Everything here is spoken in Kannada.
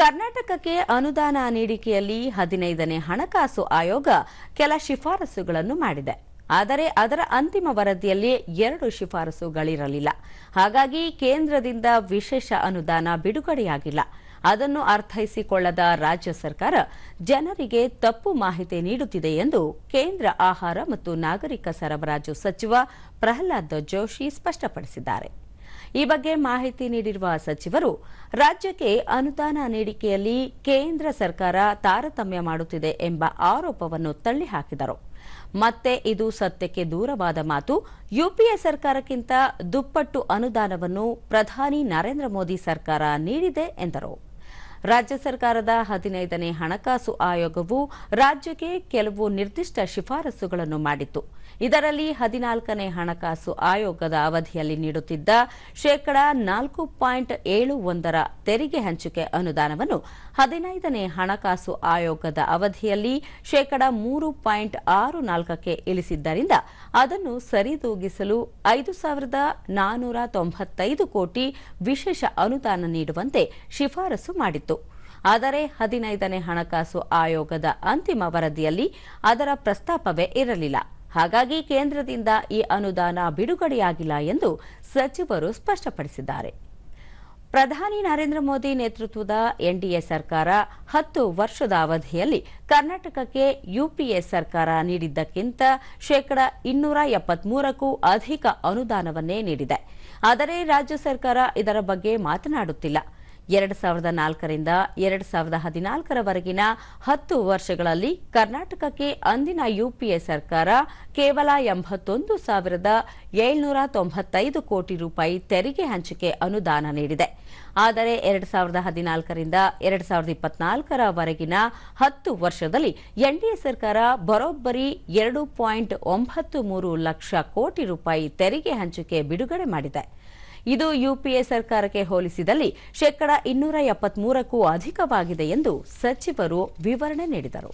ಕರ್ನಾಟಕಕ್ಕೆ ಅನುದಾನ ನೀಡಿಕೆಯಲ್ಲಿ ಹದಿನೈದನೇ ಹಣಕಾಸು ಆಯೋಗ ಕೆಲ ಶಿಫಾರಸುಗಳನ್ನು ಮಾಡಿದೆ. ಆದರೆ ಅದರ ಅಂತಿಮ ವರದಿಯಲ್ಲಿ ಎರಡು ಶಿಫಾರಸುಗಳಿರಲಿಲ್ಲ. ಹಾಗಾಗಿ ಕೇಂದ್ರದಿಂದ ವಿಶೇಷ ಅನುದಾನ ಬಿಡುಗಡೆಯಾಗಿಲ್ಲ. ಅದನ್ನು ಅರ್ಥೈಸಿಕೊಳ್ಳದ ರಾಜ್ಯ ಸರ್ಕಾರ ಜನರಿಗೆ ತಪ್ಪು ಮಾಹಿತಿ ನೀಡುತ್ತಿದೆ ಎಂದು ಕೇಂದ್ರ ಆಹಾರ ಮತ್ತು ನಾಗರಿಕ ಸರಬರಾಜು ಸಚಿವ ಪ್ರಹ್ಲಾದ್ ಜೋಶಿ ಸ್ಪಷ್ಟಪಡಿಸಿದ್ದಾರೆ. ಈ ಬಗ್ಗೆ ಮಾಹಿತಿ ನೀಡಿರುವ ಸಚಿವರು, ರಾಜ್ಯಕ್ಕೆ ಅನುದಾನ ನೀಡಿಕೆಯಲ್ಲಿ ಕೇಂದ್ರ ಸರ್ಕಾರ ತಾರತಮ್ಯ ಮಾಡುತ್ತಿದೆ ಎಂಬ ಆರೋಪವನ್ನು ತಳ್ಳಿಹಾಕಿದರು. ಮತ್ತೆ ಇದು ಸತ್ಯಕ್ಕೆ ದೂರವಾದ ಮಾತು, ಯುಪಿಎ ಸರ್ಕಾರಕ್ಕಿಂತ ದುಪ್ಪಟ್ಟು ಅನುದಾನವನ್ನು ಪ್ರಧಾನಿ ನರೇಂದ್ರ ಮೋದಿ ಸರ್ಕಾರ ನೀಡಿದೆ ಎಂದರು. ರಾಜ್ಯ ಸರ್ಕಾರದ ಹದಿನೈದನೇ ಹಣಕಾಸು ಆಯೋಗವು ರಾಜ್ಯಕ್ಕೆ ಕೆಲವು ನಿರ್ದಿಷ್ಟ ಶಿಫಾರಸುಗಳನ್ನು ಮಾಡಿತ್ತು. ಇದರಲ್ಲಿ ಹದಿನಾಲ್ಕನೇ ಹಣಕಾಸು ಆಯೋಗದ ಅವಧಿಯಲ್ಲಿ ನೀಡುತ್ತಿದ್ದ ಶೇಕಡಾ ನಾಲ್ಕು ಪಾಯಿಂಟ್ ಏಳು ಒಂದರ ತೆರಿಗೆ ಹಂಚಿಕೆ ಅನುದಾನವನ್ನು ಹದಿನೈದನೇ ಹಣಕಾಸು ಆಯೋಗದ ಅವಧಿಯಲ್ಲಿ ಶೇಕಡಾ ಮೂರು ಪಾಯಿಂಟ್ ಆರು ನಾಲ್ಕಕ್ಕೆ ಇಳಿಸಿದ್ದರಿಂದ ಅದನ್ನು ಸರಿದೂಗಿಸಲು ಐದು ಸಾವಿರದ ನಾನೂರ ತೊಂಬತ್ತೈದು ಕೋಟಿ ವಿಶೇಷ ಅನುದಾನ ನೀಡುವಂತೆ ಶಿಫಾರಸು ಮಾಡಿತ್ತು. ಆದರೆ ಹದಿನೈದನೇ ಹಣಕಾಸು ಆಯೋಗದ ಅಂತಿಮ ವರದಿಯಲ್ಲಿ ಅದರ ಪ್ರಸ್ತಾಪವೇ ಇರಲಿಲ್ಲ. ಹಾಗಾಗಿ ಕೇಂದ್ರದಿಂದ ಈ ಅನುದಾನ ಬಿಡುಗಡೆಯಾಗಿಲ್ಲ ಎಂದು ಸಚಿವರು ಸ್ಪಷ್ಟಪಡಿಸಿದ್ದಾರೆ. ಪ್ರಧಾನಿ ನರೇಂದ್ರ ಮೋದಿ ನೇತೃತ್ವದ ಎನ್ಡಿಎ ಸರ್ಕಾರ ಹತ್ತು ವರ್ಷದ ಅವಧಿಯಲ್ಲಿ ಕರ್ನಾಟಕಕ್ಕೆ ಯುಪಿಎ ಸರ್ಕಾರ ನೀಡಿದ್ದಕ್ಕಿಂತ ಶೇಕಡ ಇನ್ನೂರ ಎಪ್ಪತ್ಮೂರಕ್ಕೂ ಅಧಿಕ ಅನುದಾನವನ್ನೇ ನೀಡಿದೆ. ಆದರೆ ರಾಜ್ಯ ಸರ್ಕಾರ ಇದರ ಬಗ್ಗೆ ಮಾತನಾಡುತ್ತಿಲ್ಲ. ಎರಡು ಸಾವಿರದ ನಾಲ್ಕರಿಂದ ಎರಡು ಸಾವಿರದ ಹದಿನಾಲ್ಕರವರೆಗಿನ ಹತ್ತು ವರ್ಷಗಳಲ್ಲಿ ಕರ್ನಾಟಕಕ್ಕೆ ಅಂದಿನ ಯುಪಿಎ ಸರ್ಕಾರ ಕೇವಲ ಎಂಬತ್ತೊಂದು ಸಾವಿರದ ಏಳ್ನೂರ ತೊಂಬತ್ತೈದು ಕೋಟಿ ರೂಪಾಯಿ ತೆರಿಗೆ ಹಂಚಿಕೆ ಅನುದಾನ ನೀಡಿದೆ. ಆದರೆ ಎರಡು ಸಾವಿರದ ಹದಿನಾಲ್ಕರಿಂದ ಎರಡು ಸಾವಿರದ ಇಪ್ಪತ್ನಾಲ್ಕರವರೆಗಿನ ಹತ್ತು ವರ್ಷದಲ್ಲಿ ಎನ್ಡಿಎ ಸರ್ಕಾರ ಬರೋಬ್ಬರಿ ಎರಡು ಪಾಯಿಂಟ್ ಒಂಬತ್ತು ಮೂರು ಲಕ್ಷ ಕೋಟಿ ರೂಪಾಯಿ ತೆರಿಗೆ ಹಂಚಿಕೆ ಬಿಡುಗಡೆ ಮಾಡಿದೆ. ಇದು ಯುಪಿಎ ಸರ್ಕಾರಕ್ಕೆ ಹೋಲಿಸಿದಲ್ಲಿ ಶೇಕಡ ಇನ್ನೂರ ಎಪ್ಪತ್ಮೂರಕ್ಕೂ ಅಧಿಕವಾಗಿದೆ ಎಂದು ಸಚಿವರು ವಿವರಣೆ ನೀಡಿದರು.